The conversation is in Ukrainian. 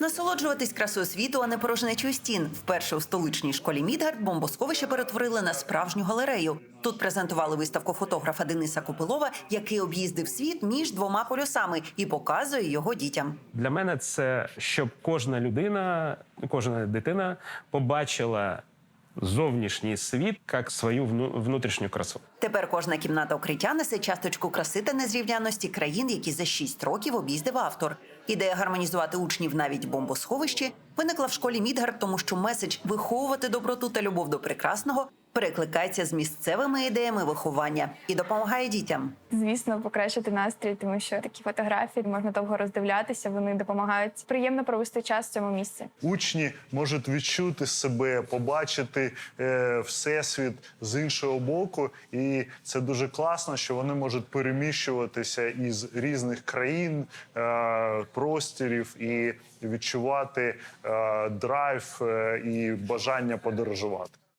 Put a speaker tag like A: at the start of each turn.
A: Насолоджуватись красою світу, а не порожнечою стін. Вперше у столичній школі Мідгард бомбосховище перетворили на справжню галерею. Тут презентували виставку фотографа Дениса Копилова, який об'їздив світ між двома полюсами і показує його дітям.
B: Для мене це щоб кожна людина, кожна дитина побачила зовнішній світ як свою вну- внутрішню красу.
A: Тепер кожна кімната укриття несе часточку краси та незрівняності країн, які за шість років об'їздив автор. Ідея гармонізувати учнів навіть бомбосховищі виникла в школі Мідгард, тому що меседж виховувати доброту та любов до прекрасного перекликається з місцевими ідеями виховання і допомагає дітям.
C: Звісно, покращити настрій, тому що такі фотографії можна довго роздивлятися. Вони допомагають приємно провести час в цьому місці.
D: Учні можуть відчути себе, побачити е, всесвіт з іншого боку, і це дуже класно, що вони можуть переміщуватися із різних країн, е, простірів і відчувати е, драйв е, і бажання подорожувати.